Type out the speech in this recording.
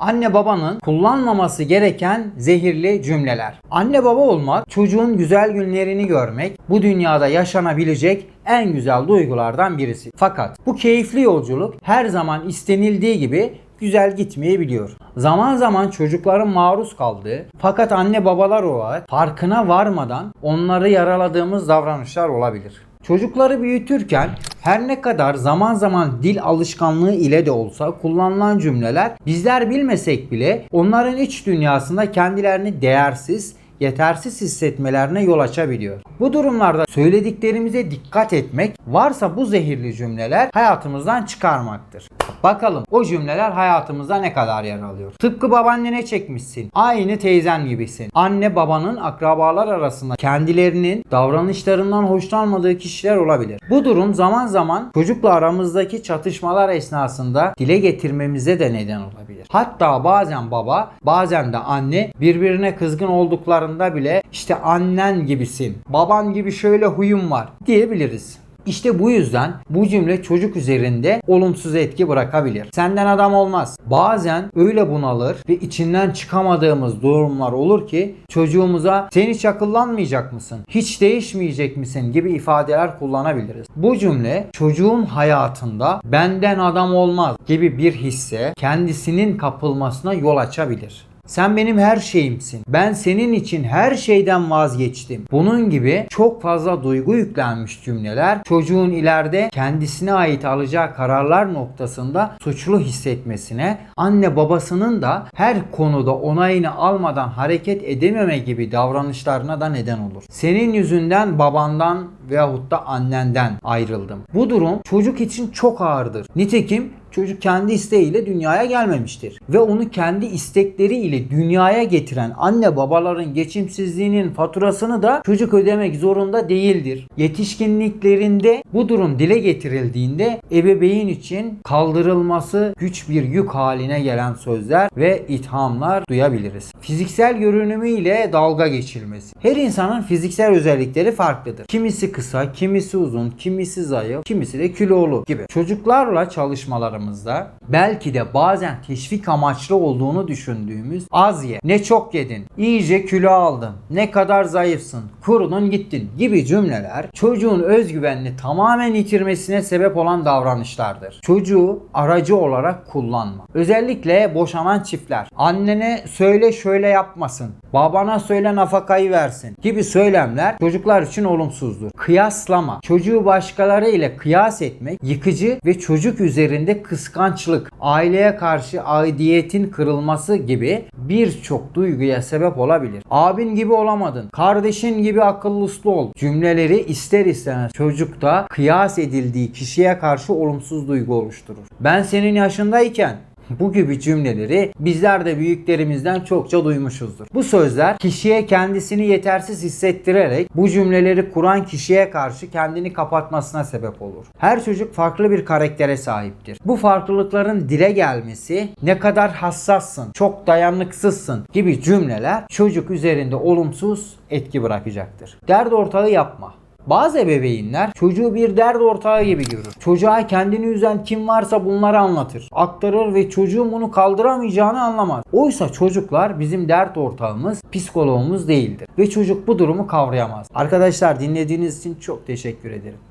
Anne babanın kullanmaması gereken zehirli cümleler. Anne baba olmak, çocuğun güzel günlerini görmek, bu dünyada yaşanabilecek en güzel duygulardan birisi. Fakat bu keyifli yolculuk her zaman istenildiği gibi güzel gitmeyebiliyor. Zaman zaman çocukların maruz kaldığı fakat anne babalar olarak farkına varmadan onları yaraladığımız davranışlar olabilir. Çocukları büyütürken her ne kadar zaman zaman dil alışkanlığı ile de olsa kullanılan cümleler bizler bilmesek bile onların iç dünyasında kendilerini değersiz, yetersiz hissetmelerine yol açabiliyor. Bu durumlarda söylediklerimize dikkat etmek, varsa bu zehirli cümleler hayatımızdan çıkarmaktır. Bakalım o cümleler hayatımızda ne kadar yer alıyor. Tıpkı babaannene çekmişsin. Aynı teyzen gibisin. Anne babanın akrabalar arasında kendilerinin davranışlarından hoşlanmadığı kişiler olabilir. Bu durum zaman zaman çocukla aramızdaki çatışmalar esnasında dile getirmemize de neden olabilir. Hatta bazen baba, bazen de anne birbirine kızgın olduklarında bile işte annen gibisin, baban gibi şöyle huyum var diyebiliriz. İşte bu yüzden bu cümle çocuk üzerinde olumsuz etki bırakabilir. Senden adam olmaz. Bazen öyle bunalır ve içinden çıkamadığımız durumlar olur ki çocuğumuza sen hiç akıllanmayacak mısın? Hiç değişmeyecek misin? gibi ifadeler kullanabiliriz. Bu cümle çocuğun hayatında benden adam olmaz gibi bir hisse kendisinin kapılmasına yol açabilir. Sen benim her şeyimsin. Ben senin için her şeyden vazgeçtim. Bunun gibi çok fazla duygu yüklenmiş cümleler çocuğun ileride kendisine ait alacağı kararlar noktasında suçlu hissetmesine, anne babasının da her konuda onayını almadan hareket edememe gibi davranışlarına da neden olur. Senin yüzünden babandan veyahut da annenden ayrıldım. Bu durum çocuk için çok ağırdır. Nitekim çocuk kendi isteğiyle dünyaya gelmemiştir. Ve onu kendi dünyaya getiren anne babaların geçimsizliğinin faturasını da çocuk ödemek zorunda değildir. Yetişkinliklerinde bu durum dile getirildiğinde ebeveyn için kaldırılması güç bir yük haline gelen sözler ve ithamlar duyabiliriz. Fiziksel görünümü ile dalga geçilmesi. Her insanın fiziksel özellikleri farklıdır. Kimisi kısa, kimisi uzun, kimisi zayıf, kimisi de kilolu gibi. Çocuklarla çalışmalarımızda belki de bazen teşvik amaçlı olduğunu düşündüğümüz az ye, ne çok yedin, iyice kilo aldın, ne kadar zayıfsın, kurudun gittin gibi cümleler çocuğun özgüvenini tamamen yitirmesine sebep olan davranışlardır. Çocuğu aracı olarak kullanma. Özellikle boşanan çiftler. Annene söyle şöyle yapmasın, babana söyle nafakayı versin gibi söylemler çocuklar için olumsuzdur. Kıyaslama. Çocuğu başkaları ile kıyas etmek yıkıcı ve çocuk üzerinde kıskançlık, aileye karşı aidiyetin kırılması gibi birçok duyguya sebep olabilir. Abin gibi olamadın, kardeşin gibi akıllı uslu ol cümleleri ister istemez çocukta kıyas edildiği kişiye karşı olumsuz duygu oluşturur. Ben senin yaşındayken bu gibi cümleleri bizler de büyüklerimizden çokça duymuşuzdur. Bu sözler kişiye kendisini yetersiz hissettirerek bu cümleleri kuran kişiye karşı kendini kapatmasına sebep olur. Her çocuk farklı bir karaktere sahiptir. Bu farklılıkların dile gelmesi ne kadar hassassın, çok dayanıksızsın gibi cümleler çocuk üzerinde olumsuz etki bırakacaktır. Dert ortağı yapma. Bazı ebeveynler çocuğu bir dert ortağı gibi görür. Çocuğa kendini üzen kim varsa bunları anlatır, aktarır ve çocuğun bunu kaldıramayacağını anlamaz. Oysa çocuklar bizim dert ortağımız, psikologumuz değildir ve çocuk bu durumu kavrayamaz. Arkadaşlar dinlediğiniz için çok teşekkür ederim.